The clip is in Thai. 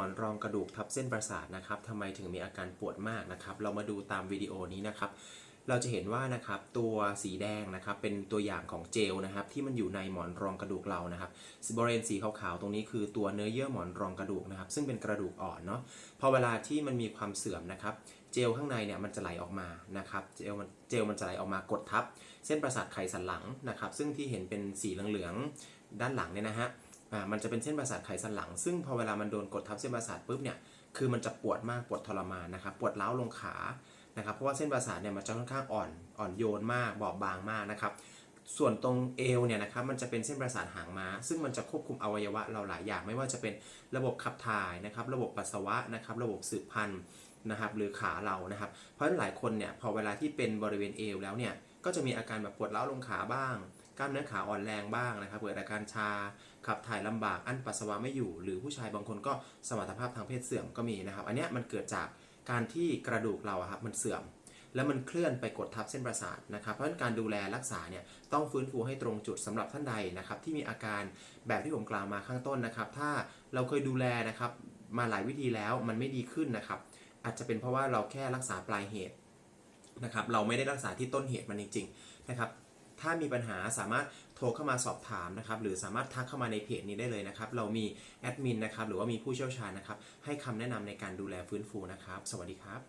หมอนรองกระดูกทับเส้นประสาทนะครับทำไมถึงมีอาการปวดมากนะครับ เรามาดูตามวิดีโอนี้นะครับ เราจะเห็นว่านะครับตัวสีแดงนะครับเป็นตัวอย่างของเจลนะครับ ที่มันอยู่ในหมอนรองกระดูกเรานะครับบริเวณสีขาวๆตรงนี้คือตัวเนื้อเยื่อหมอนรองกระดูกนะครับ ซึ่งเป็นกระดูกอ่อนเนาะพอเวลาที่มันมีความเสื่อมนะครับ เจลข้างในเนี่ยมันจะไหลออกมานะครับ เจลมันเจลมันจะไหลออกมากดทับ เส้นประสาทไขสันหลังนะครับ ซึ่งที่เห็นเป็นสีเหลืองๆด้านหลังเนี่ยนะฮะ มันจะเป็นเส้นประสาทไขสันหลัง ซึ่งพอเวลามันโดนกดทับเส้นประสาทปุ๊บเนี่ยคือมันจะปวดมากปวดทรมานนะครับปวดร้าลงขานะครับเพราะว่าเส้นประสาทเนี่ยมันจะค่อนข้างอ่อนอ่อนโยนมากบอบบางมากนะครับส่วนตรงเอวเนี่ยนะครับมันจะเป็นเส้นประสาทหางม้า ซึ่งมันจะควบคุมอวัยวะเราหลายอย่าง ไม่ว่าจะเป็นระบบขับถ่ายนะครับระบบปัสสาวะนะครับระบบสืบพันธุ์นะครับหรือขาเรานะครับ เพราะฉะนั้นหลายคนเนี่ยพอเวลาที่เป็นบริเวณเอวแล้วเนี่ยก็จะมีอาการแบบปวดร้าลงขาบ้าง กล้ามเนื้อขาอ่อนแรงบ้างนะครับเกิดอาการชาขับถ่ายลำบากอั้นปัสสาวะไม่อยู่ หรือผู้ชายบางคนก็สมรรถภาพทางเพศเสื่อมก็มีนะครับ อันนี้มันเกิดจากการที่กระดูกเราอะครับมันเสื่อม แล้วมันเคลื่อนไปกดทับเส้นประสาทนะครับ เพราะฉะนั้นการดูแลรักษาเนี่ยต้องฟื้นฟูให้ตรงจุดสำหรับท่านใดนะครับที่มีอาการแบบที่ผมกล่าวมาข้างต้นนะครับ ถ้าเราเคยดูแลนะครับมาหลายวิธีแล้วมันไม่ดีขึ้นนะครับอาจจะเป็นเพราะว่าเราแค่รักษาปลายเหตุนะครับเราไม่ได้รักษาที่ต้นเหตุมันจริงๆนะครับ ถ้ามีปัญหาสามารถโทรเข้ามาสอบถามนะครับหรือสามารถทักเข้ามาในเพจนี้ได้เลยนะครับเรามีแอดมินนะครับหรือว่ามีผู้เชี่ยวชาญนะครับให้คำแนะนำในการดูแลฟื้นฟูนะครับ สวัสดีครับ